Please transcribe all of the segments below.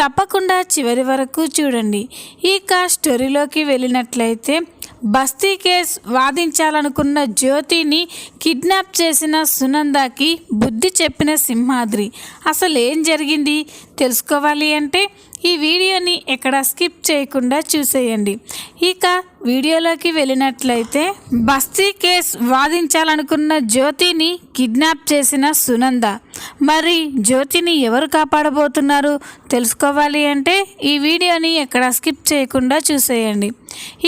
తప్పకుండా చివరి వరకు చూడండి. ఇక స్టోరీలోకి వెళ్ళినట్లయితే బస్తీ కేస్ వాదించాలనుకున్న జ్యోతిని కిడ్నాప్ చేసిన సునందాకి బుద్ధి చెప్పిన సింహాద్రి. అసలు ఏం జరిగింది? తెలుసుకోవాలి అంటే ఈ వీడియోని ఎక్కడ స్కిప్ చేయకుండా చూసేయండి. ఇక వీడియోలోకి వెళ్ళినట్లయితే బస్తీ కేస్ వాదించాలనుకున్న జ్యోతిని కిడ్నాప్ చేసిన సునంద. మరి జ్యోతిని ఎవరు కాపాడబోతున్నారు? తెలుసుకోవాలి అంటే ఈ వీడియోని ఎక్కడ స్కిప్ చేయకుండా చూసేయండి.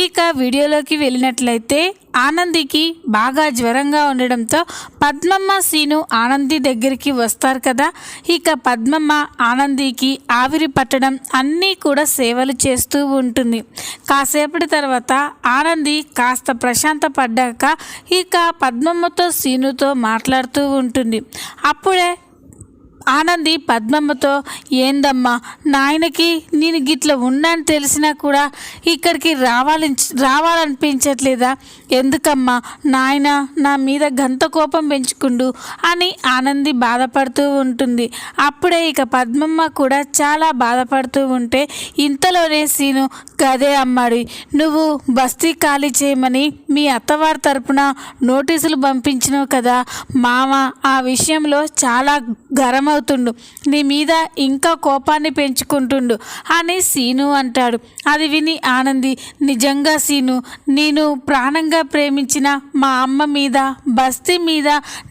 ఇక వీడియోలోకి వెళ్ళినట్లయితే ఆనందికి బాగా జ్వరంగా ఉండడంతో పద్మమ్మ సీను ఆనంది దగ్గరికి వస్తారు కదా. ఇక పద్మమ్మ ఆనందికి ఆవిరి పట్టడం అన్నీ కూడా సేవలు చేస్తూ ఉంటుంది. కాసేపటి తర్వాత ఆనంది కాస్త ప్రశాంత పడ్డాక ఇక పద్మమ్మతో సీనుతో మాట్లాడుతూ ఉంటుంది. అప్పుడే ఆనంది పద్మమ్మతో ఏందమ్మా నాయనకి నేను గిట్ల ఉన్నాను తెలిసినా కూడా ఇక్కడికి రావాలి రావాలనిపించట్లేదా? ఎందుకమ్మా నాయన నా మీద గంత కోపం పెంచుకుండు అని ఆనంది బాధపడుతూ ఉంటుంది. అప్పుడే ఇక పద్మమ్మ కూడా చాలా బాధపడుతూ ఉంటే ఇంతలోనే సీను గదే అమ్మాడి. నువ్వు బస్తీ ఖాళీ చేయమని మీ అత్తవారి తరపున నోటీసులు పంపించినావు కదా మామ ఆ విషయంలో చాలా అవుతుండు. నీ మీద ఇంకా కోపాన్ని పెంచుకుంటుండు అని సీను అంటాడు. అది విని ఆనంది నిజంగా సీను నేను ప్రాణంగా ప్రేమించిన మా అమ్మ మీద బస్తీ మీద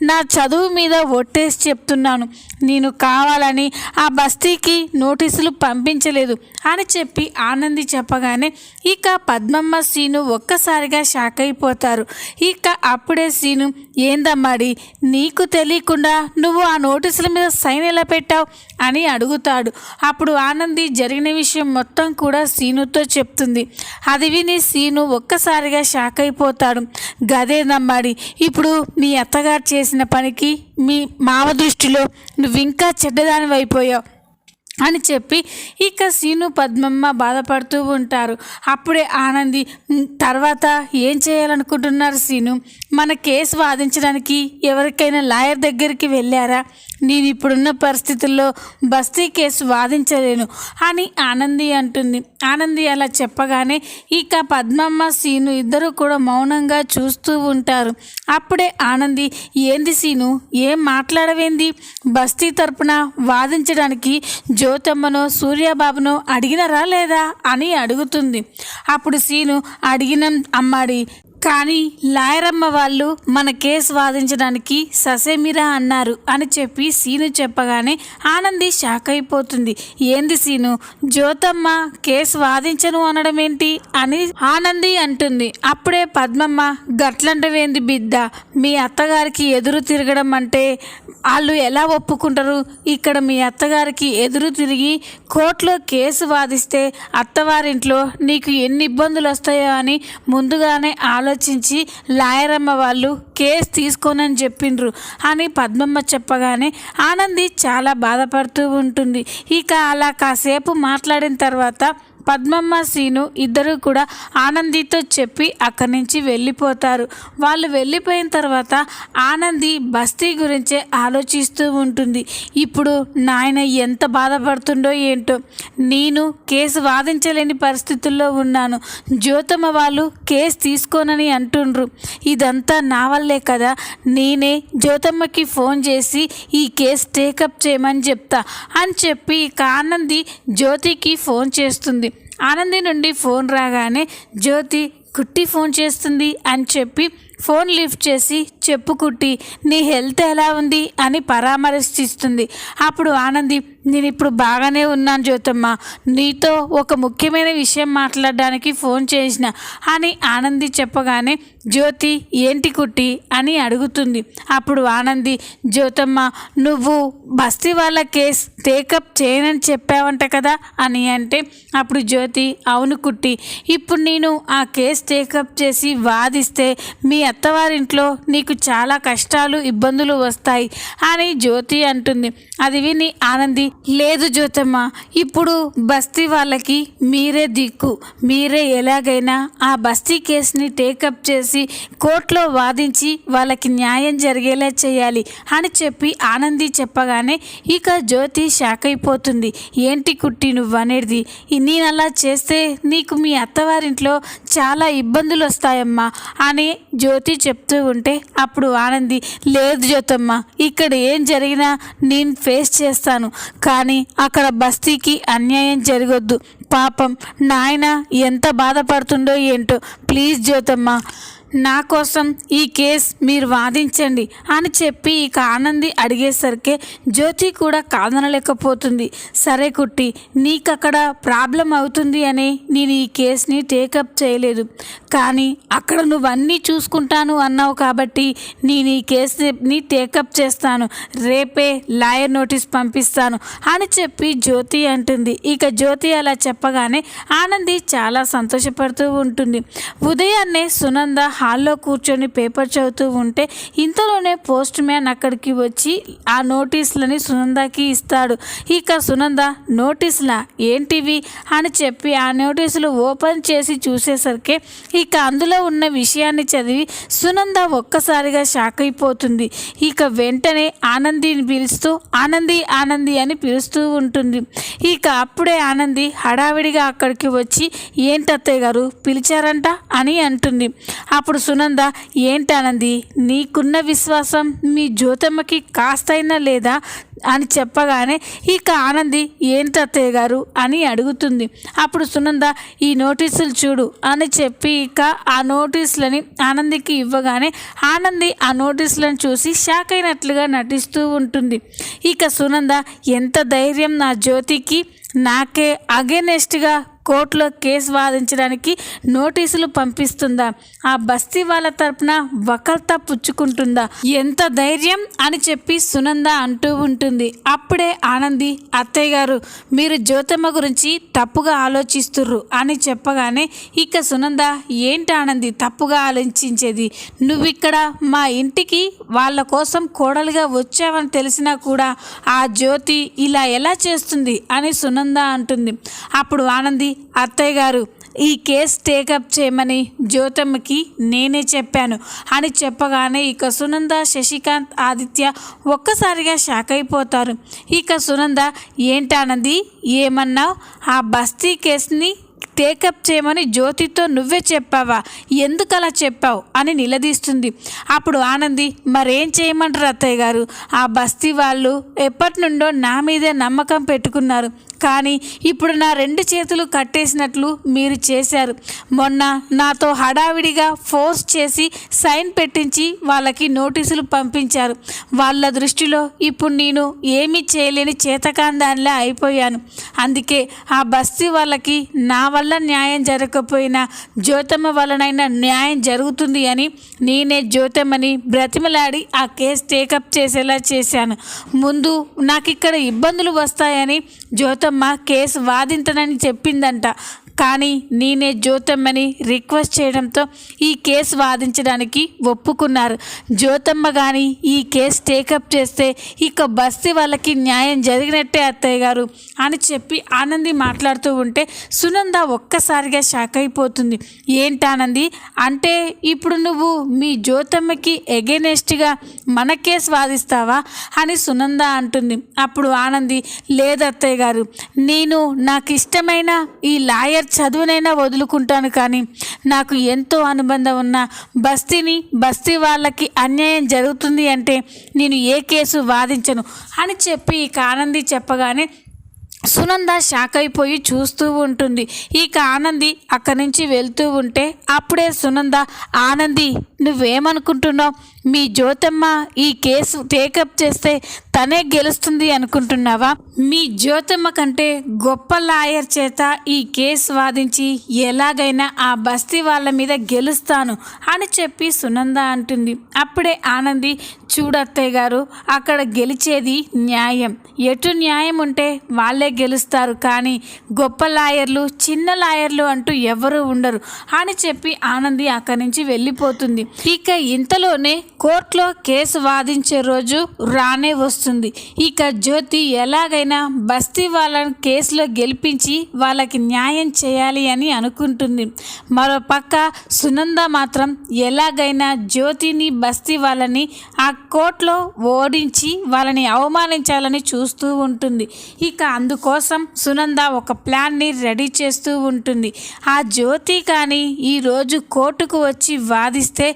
నా చదువు మీద ఒట్టేసి చెప్తున్నాను. నేను కావాలని ఆ బస్తీకి నోటీసులు పంపించలేదు అని చెప్పి ఆనంది చెప్పగానే ఇక పద్మమ్మ సీను ఒక్కసారిగా షాక్ అయిపోతారు. ఇక అప్పుడే సీను ఏందమ్మాడి నీకు తెలియకుండా నువ్వు ఆ నోటీసుల మీద సైన్ ఎలా పెట్టావు? అని అడుగుతాడు. అప్పుడు ఆనంది జరిగిన విషయం మొత్తం కూడా సీనుతో చెప్తుంది. అది విని సీను ఒక్కసారిగా షాక్ అయిపోతాడు. గదేనమ్మాడి ఇప్పుడు మీ అత్తగారు చేసిన పనికి మీ మామ దృష్టిలో నువ్వు ఇంకా చెడ్డదానివైపోయావు అని చెప్పి ఇక సీను పద్మమ్మ బాధపడుతూ ఉంటారు. అప్పుడే ఆనంది తర్వాత ఏం చేయాలనుకుంటున్నారు సీను? మన కేసు వాదించడానికి ఎవరికైనా లాయర్ దగ్గరికి వెళ్ళారా? నేను ఇప్పుడున్న పరిస్థితుల్లో బస్తీ కేసు వాదించలేను అని ఆనంది అంటుంది. ఆనంది అలా చెప్పగానే ఇక పద్మమ్మ సీను ఇద్దరు కూడా మౌనంగా చూస్తూ ఉంటారు. అప్పుడే ఆనంది ఏంది సీను ఏం మాట్లాడవేంది? బస్తీ తరపున వాదించడానికి జ్యోతమ్మనో సూర్యబాబునో అడిగినరా లేదా? అని అడుగుతుంది. అప్పుడు సీను అడిగిన అమ్మాడి కానీ లాయరమ్మ వాళ్ళు మన కేసు వాదించడానికి ససేమిరా అన్నారు అని చెప్పి సీను చెప్పగానే ఆనంది షాక్ అయిపోతుంది. ఏంది సీను? జ్యోతమ్మ కేసు వాదించను అనడం ఏంటి అని ఆనంది అంటుంది. అప్పుడే పద్మమ్మ గట్లంటవేంది బిడ్డ? మీ అత్తగారికి ఎదురు తిరగడం అంటే వాళ్ళు ఎలా ఒప్పుకుంటారు? ఇక్కడ మీ అత్తగారికి ఎదురు తిరిగి కోర్టులో కేసు వాదిస్తే అత్తవారింట్లో నీకు ఎన్ని ఇబ్బందులు వస్తాయో అని ముందుగానే ఆలోచించి లాయరమ్మ వాళ్ళు కేసు తీసుకోనని చెప్పిండ్రు. అని పద్మమ్మ చెప్పగానే ఆనంది చాలా బాధపడుతూ ఉంటుంది. ఇక అలా కాసేపు మాట్లాడిన తర్వాత పద్మమ్మ సీను ఇద్దరు కూడా ఆనందితో చెప్పి అక్కడి నుంచి వెళ్ళిపోతారు. వాళ్ళు వెళ్ళిపోయిన తర్వాత ఆనంది బస్తీ గురించే ఆలోచిస్తూ ఉంటుంది. ఇప్పుడు నాయన ఎంత బాధపడుతుండో ఏంటో. నేను కేసు వాదించలేని పరిస్థితుల్లో ఉన్నాను. జ్యోతమ్మ వాళ్ళు కేసు తీసుకోనని అంటుండ్రు. ఇదంతా నా వల్లే కదా. నేనే జ్యోతమ్మకి ఫోన్ చేసి ఈ కేసు టేకప్ చేయమని చెప్తా అని చెప్పి ఇక ఆనంది జ్యోతికి ఫోన్ చేస్తుంది. ఆనంది నుండి ఫోన్ రాగానే జ్యోతి కుట్టి ఫోన్ చేస్తుంది అని చెప్పి ఫోన్ లిఫ్ట్ చేసి చెప్పు కుట్టి నీ హెల్త్ ఎలా ఉంది? అని పరామర్శిస్తుంది. అప్పుడు ఆనంది నేను ఇప్పుడు బాగానే ఉన్నాను జ్యోతమ్మ. నీతో ఒక ముఖ్యమైన విషయం మాట్లాడడానికి ఫోన్ చేసిన అని ఆనంది చెప్పగానే జ్యోతి ఏంటి కుట్టి? అని అడుగుతుంది. అప్పుడు ఆనంది జ్యోతమ్మ నువ్వు బస్తీ వాళ్ళ కేస్ టేకప్ చేయనని చెప్పావంట కదా? అని అంటే అప్పుడు జ్యోతి అవును కుట్టి. ఇప్పుడు నేను ఆ కేస్ టేకప్ చేసి వాదిస్తే మీ అత్తవారింట్లో నీకు చాలా కష్టాలు ఇబ్బందులు వస్తాయి అని జ్యోతి అంటుంది. అది విని ఆనంది లేదు జ్యోతమ్మ ఇప్పుడు బస్తీ వాళ్ళకి మీరే దిక్కు. మీరే ఎలాగైనా ఆ బస్తీ కేసుని టేకప్ చేసి కోర్టులో వాదించి వాళ్ళకి న్యాయం జరిగేలా చేయాలి అని చెప్పి ఆనంది చెప్పగానే ఇక జ్యోతి షాక్ అయిపోతుంది. ఏంటి కుట్టి నువ్వనేది? నేను అలా చేస్తే నీకు మీ అత్తవారింట్లో చాలా ఇబ్బందులు వస్తాయమ్మా అని జ్యోతి చెప్తూ ఉంటే అప్పుడు ఆనంది లేదు జ్యోతమ్మ ఇక్కడ ఏం జరిగినా నేను ఫేస్ చేస్తాను. కానీ అక్కడ బస్తీకి అన్యాయం జరగొద్దు. పాపం నాయన ఎంత బాధపడుతుండో ఏంటో. ప్లీజ్ జ్యోతమ్మ. నా కోసం ఈ కేస్ మీరు వాదించండి అని చెప్పి ఇక ఆనంది అడిగేసరికి జ్యోతి కూడా కాదనలేకపోతుంది. సరే కుట్టి నీకక్కడ ప్రాబ్లం అవుతుంది అని నేను ఈ కేసుని టేకప్ చేయలేదు. కానీ అక్కడ నువ్వన్నీ చూసుకుంటాను అన్నావు కాబట్టి నేను ఈ కేసుని టేకప్ చేస్తాను. రేపే లాయర్ నోటీస్ పంపిస్తాను అని చెప్పి జ్యోతి అంటుంది. ఇక జ్యోతి అలా చెప్పగానే ఆనంది చాలా సంతోషపడుతూ ఉంటుంది. ఉదయాన్నే సునంద హాల్లో కూర్చొని పేపర్ చదువుతూ ఉంటే ఇంతలోనే పోస్ట్ మ్యాన్ అక్కడికి వచ్చి ఆ నోటీసులని సునందకి ఇస్తాడు. ఇక సునంద నోటీసులా? ఏంటివి? అని చెప్పి ఆ నోటీసులు ఓపెన్ చేసి చూసేసరికి ఇక అందులో ఉన్న విషయాన్ని చదివి సునంద ఒక్కసారిగా షాక్ అయిపోతుంది. ఇక వెంటనే ఆనందిని పిలుస్తూ ఆనంది ఆనంది అని పిలుస్తూ ఉంటుంది. ఇక అప్పుడే ఆనంది హడావిడిగా అక్కడికి వచ్చి ఏంటత్తయ్య గారు పిలిచారంట? అని అంటుంది. అప్పుడు అప్పుడు సునంద ఏంటి నీకున్న విశ్వాసం మీ జ్యోతమ్మకి కాస్తైనా లేదా? అని చెప్పగానే ఇక ఆనంది ఏంటి అత్తయ్య గారు? అని అడుగుతుంది. అప్పుడు సునంద ఈ నోటీసులు చూడు అని చెప్పి ఇక ఆ నోటీసులని ఆనందికి ఇవ్వగానే ఆనంది ఆ నోటీసులను చూసి షాక్ అయినట్లుగా నటిస్తూ ఉంటుంది. ఇక సునంద ఎంత ధైర్యం నా జ్యోతికి నాకే అగేనెస్ట్గా కోర్టులో కేసు వాదించడానికి నోటీసులు పంపిస్తుందా? ఆ బస్తీ వాళ్ళ తరపున వకల్తా పుచ్చుకుంటుందా ఎంత ధైర్యం అని చెప్పి సునంద అంటూ ఉంటుంది. అప్పుడే ఆనంది అత్తయ్య గారు మీరు జ్యోతమ్మ గురించి తప్పుగా ఆలోచిస్తుర్రు అని చెప్పగానే ఇక సునంద ఏంటి ఆనంది తప్పుగా ఆలోచించేది? నువ్విక్కడ మా ఇంటికి వాళ్ళ కోసం కోడలుగా వచ్చావని తెలిసినా కూడా ఆ జ్యోతి ఇలా ఎలా చేస్తుంది? అని సునంద అంటుంది. అప్పుడు ఆనంది అత్తయ్య గారు ఈ కేసు టేకప్ చేయమని జ్యోతమ్మకి నేనే చెప్పాను. అని చెప్పగానే ఇక సునంద శశికాంత్ ఆదిత్య ఒక్కసారిగా షాక్ అయిపోతారు. ఇక సునంద ఏంటానంది? ఏమన్నావు? ఆ బస్తీ కేసుని టేకప్ చేయమని జ్యోతితో నువ్వే చెప్పావా? ఎందుకు అలా చెప్పావు? అని నిలదీస్తుంది. అప్పుడు ఆనంది మరేం చేయమంటారు అత్తయ్య గారు? ఆ బస్తీ వాళ్ళు ఎప్పటి నుండో నా మీదే నమ్మకం పెట్టుకున్నారు. కానీ ఇప్పుడు నా రెండు చేతులు కట్టేసినట్లు మీరు చేశారు. మొన్న నాతో హడావిడిగా ఫోర్స్ చేసి సైన్ పెట్టించి వాళ్ళకి నోటీసులు పంపించారు. వాళ్ళ దృష్టిలో ఇప్పుడు నేను ఏమీ చేయలేని చేతకాందానిలా అయిపోయాను. అందుకే ఆ బస్తీ వాళ్ళకి నా వల్ల న్యాయం జరగకపోయినా జ్యోతమ్మ వలనైనా న్యాయం జరుగుతుంది అని నేనే జ్యోతమ్మని బ్రతిమలాడి ఆ కేసు టేకప్ చేసేలా చేశాను. ముందు నాకు ఇక్కడ ఇబ్బందులు వస్తాయని జ్యోతమ్మ కేసు వాదించనని చెప్పిందంట. కానీ నేనే జ్యోతమ్మని రిక్వెస్ట్ చేయడంతో ఈ కేసు వాదించడానికి ఒప్పుకున్నారు. జ్యోతమ్మ కానీ ఈ కేసు టేకప్ చేస్తే ఇక బస్తీ వాళ్ళకి న్యాయం జరిగినట్టే అత్తయ్య గారు అని చెప్పి ఆనంది మాట్లాడుతూ ఉంటే సునంద ఒక్కసారిగా షాక్ అయిపోతుంది. ఏంటి ఆనంది అంటే ఇప్పుడు నువ్వు మీ జ్యోతమ్మకి ఎగెనెస్ట్గా మన కేసు వాదిస్తావా అని సునంద అంటుంది. అప్పుడు ఆనంది లేదు అత్తయ్య గారు నేను నాకు ఇష్టమైన ఈ లాయర్ చదువునైనా వదులుకుంటాను కానీ నాకు ఎంతో అనుబంధం ఉన్న బస్తీని బస్తీ వాళ్ళకి అన్యాయం జరుగుతుంది అంటే నేను ఏ కేసు వాదించను అని చెప్పి ఇక ఆనంది చెప్పగానే సునంద షాక్ అయిపోయి చూస్తూ ఉంటుంది. ఇక ఆనంది అక్కడి నుంచి వెళ్తూ ఉంటే అప్పుడే సునంద ఆనంది నువ్వేమనుకుంటున్నావు? మీ జ్యోతమ్మ ఈ కేసు టేకప్ చేస్తే తనే గెలుస్తుంది అనుకుంటున్నావా? మీ జ్యోతమ్మ కంటే గొప్ప లాయర్ చేత ఈ కేసు వాదించి ఎలాగైనా ఆ బస్తీ వాళ్ళ మీద గెలుస్తాను అని చెప్పి సునంద అంటుంది. అప్పుడే ఆనంది చూడత్తయ్య గారు అక్కడ గెలిచేది న్యాయం. ఎటు న్యాయం ఉంటే వాళ్ళే గెలుస్తారు. కానీ గొప్ప లాయర్లు చిన్న లాయర్లు అంటూ ఎవరు ఉండరు అని చెప్పి ఆనంది అక్కడి నుంచి వెళ్ళిపోతుంది. ఇక ఇంతలోనే కోర్టులో కేసు వాదించే రోజు రానే వస్తుంది. ఇక జ్యోతి ఎలాగైనా బస్తీ వాళ్ళని కేసులో గెలిపించి వాళ్ళకి న్యాయం చేయాలి అని అనుకుంటుంది. మరో పక్క సునంద మాత్రం ఎలాగైనా జ్యోతిని బస్తీ వాళ్ళని ఆ కోర్టులో ఓడించి వాళ్ళని అవమానించాలని చూస్తూ ఉంటుంది. ఇక అందుకోసం సునంద ఒక ప్లాన్ని రెడీ చేస్తూ ఉంటుంది. ఆ జ్యోతి కానీ ఈరోజు కోర్టుకు వచ్చి వాదిస్తే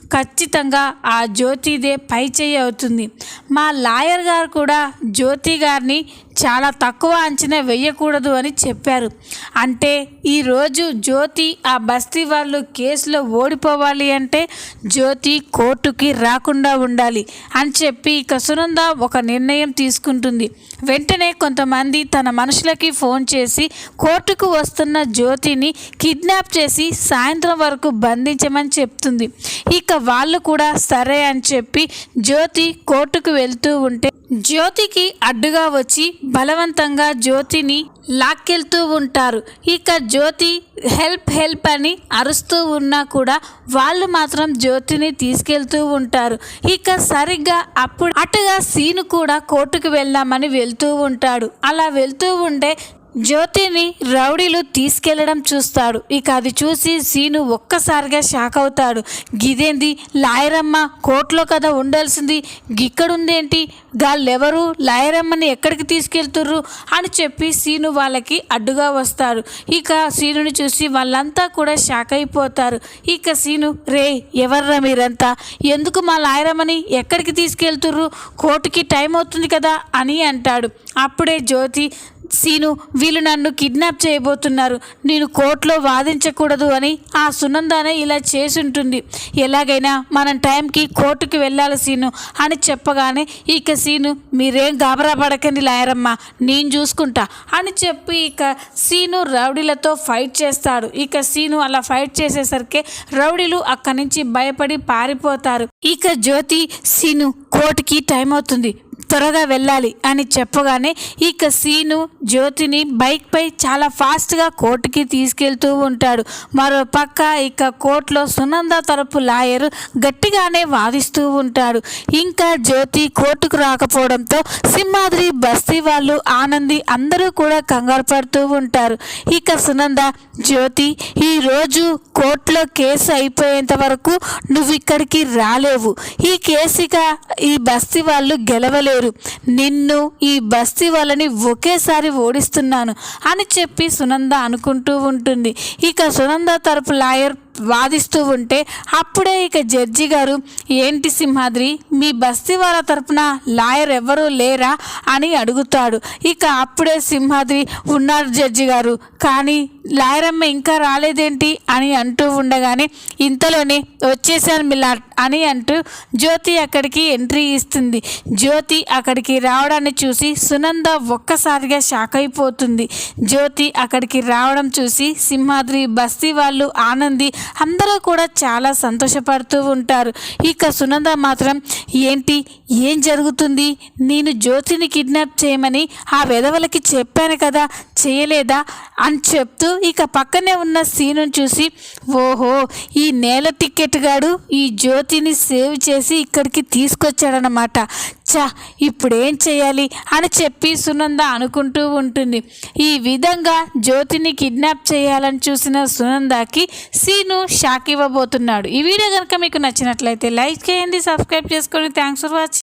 ఖచ్చితంగా ఆ జ్యోతిదే పై చేయి అవుతుంది. మా లాయర్ గారు కూడా జ్యోతి గారిని చాలా తక్కువ అంచనా వేయకూడదు అని చెప్పారు. అంటే ఈరోజు జ్యోతి ఆ బస్తీ వాళ్ళు కేసులో ఓడిపోవాలి అంటే జ్యోతి కోర్టుకి రాకుండా ఉండాలి అని చెప్పి ఇక సునంద ఒక నిర్ణయం తీసుకుంటుంది. వెంటనే కొంతమంది తన మనుషులకి ఫోన్ చేసి కోర్టుకు వస్తున్న జ్యోతిని కిడ్నాప్ చేసి సాయంత్రం వరకు బంధించమని చెప్తుంది. ఇక వాళ్ళు కూడా సరే అని చెప్పి జ్యోతి కోర్టుకు వెళ్తూ ఉంటే జ్యోతికి అడ్డుగా వచ్చి బలవంతంగా జ్యోతిని లాక్కెళ్తూ ఉంటారు. ఇక జ్యోతి హెల్ప్ హెల్ప్ అని అరుస్తూ ఉన్నా కూడా వాళ్ళు మాత్రం జ్యోతిని తీసుకెళ్తూ ఉంటారు. ఇక సరిగ్గా అప్పుడు అటుగా సీను కూడా కోర్టుకు వెళ్దామని వెళ్తూ ఉంటాడు. అలా వెళ్తూ ఉంటే జ్యోతిని రౌడీలు తీసుకెళ్ళడం చూస్తాడు. ఇక అది చూసి సీను ఒక్కసారిగా షాక్ అవుతాడు. గిదేంది? లాయరమ్మ కోర్టులో కదా ఉండాల్సింది. గిక్కడుందేంటి గాళ్ళెవరు? లాయరమ్మని ఎక్కడికి తీసుకెళ్తుర్రు? అని చెప్పి సీను వాళ్ళకి అడ్డుగా వస్తాడు. ఇక సీనుని చూసి వాళ్ళంతా కూడా షాక్ అయిపోతారు. ఇక సీను రే ఎవర్రా మీరంతా? ఎందుకు మా లాయరమ్మని ఎక్కడికి తీసుకెళ్తుర్రు? కోర్టుకి టైం అవుతుంది కదా అని అంటాడు. అప్పుడే జ్యోతి సీను వీళ్ళు నన్ను కిడ్నాప్ చేయబోతున్నారు. నేను కోర్టులో వాదించకూడదు అని ఆ సునందానే ఇలా చేసుంటుంది. ఎలాగైనా మనం టైంకి కోర్టుకి వెళ్ళాలి సీను అని చెప్పగానే ఇక సీను మీరేం గాబరా పడకండి లాయరమ్మ నేను చూసుకుంటా అని చెప్పి ఇక సీను రౌడీలతో ఫైట్ చేస్తాడు. ఇక సీను అలా ఫైట్ చేసేసరికి రౌడీలు అక్కడి నుంచి భయపడి పారిపోతారు. ఇక జ్యోతి సీను కోర్టుకి టైం అవుతుంది. త్వరగా వెళ్ళాలి అని చెప్పగానే ఇక సీను జ్యోతిని బైక్పై చాలా ఫాస్ట్గా కోర్టుకి తీసుకెళ్తూ ఉంటాడు. మరో పక్క ఇక కోర్టులో సునంద తరపు లాయరు గట్టిగానే వాదిస్తూ ఉంటాడు. ఇంకా జ్యోతి కోర్టుకు రాకపోవడంతో సింహాద్రి బస్తీ వాళ్ళు ఆనంది అందరూ కూడా కంగారు పడుతూ ఉంటారు. ఇక సునంద జ్యోతి ఈరోజు కోర్టులో కేసు అయిపోయేంత వరకు నువ్వు ఇక్కడికి రాలేవు. ఈ కేసుగా ఈ బస్తీ వాళ్ళు గెలవలేరు నిన్ను ఈ బస్తీ వాళ్ళని ఒకేసారి ఓడిస్తున్నాను అని చెప్పి సునంద అనుకుంటూ ఉంటుంది. ఇక సునంద తరపు లాయర్ వాదిస్తూ ఉంటే అప్పుడే ఇక జడ్జి గారు ఏంటి సింహాద్రి మీ బస్తీ వాళ్ళ తరపున లాయర్ ఎవరూ లేరా? అని అడుగుతాడు. ఇక అప్పుడే సింహాద్రి ఉన్నారు జడ్జి గారు కానీ లాయరమ్మ ఇంకా రాలేదేంటి? అని అంటూ ఉండగానే ఇంతలోనే వచ్చేసాను మిలా అని అంటూ జ్యోతి అక్కడికి ఎంట్రీ ఇస్తుంది. జ్యోతి అక్కడికి రావడాన్ని చూసి సునంద ఒక్కసారిగా షాక్ అయిపోతుంది. జ్యోతి అక్కడికి రావడం చూసి సింహాద్రి బస్తీ వాళ్ళు ఆనంది అందరూ కూడా చాలా సంతోషపడుతూ ఉంటారు. ఇక సునంద మాత్రం ఏంటి? ఏం జరుగుతుంది? నేను జ్యోతిని కిడ్నాప్ చేయమని ఆ వెధవలకి చెప్పాను కదా చేయలేదా? అని చెప్తూ ఇక పక్కనే ఉన్న సీనుని చూసి ఓహో ఈ నేల టికెట్ గాడు ఈ జ్యోతిని సేవ్ చేసి ఇక్కడికి తీసుకొచ్చాడనమాట చా ఇప్పుడేం చేయాలి? అని చెప్పి సునంద అనుకుంటూ ఉంటుంది. ఈ విధంగా జ్యోతిని కిడ్నాప్ చేయాలని చూసిన సునందకి సీను షాక్ ఇవ్వబోతున్నాడు. ఈ వీడియో కనుక మీకు నచ్చినట్లయితే లైక్ చేయండి సబ్స్క్రైబ్ చేసుకోండి థ్యాంక్స్ ఫర్ వాచింగ్.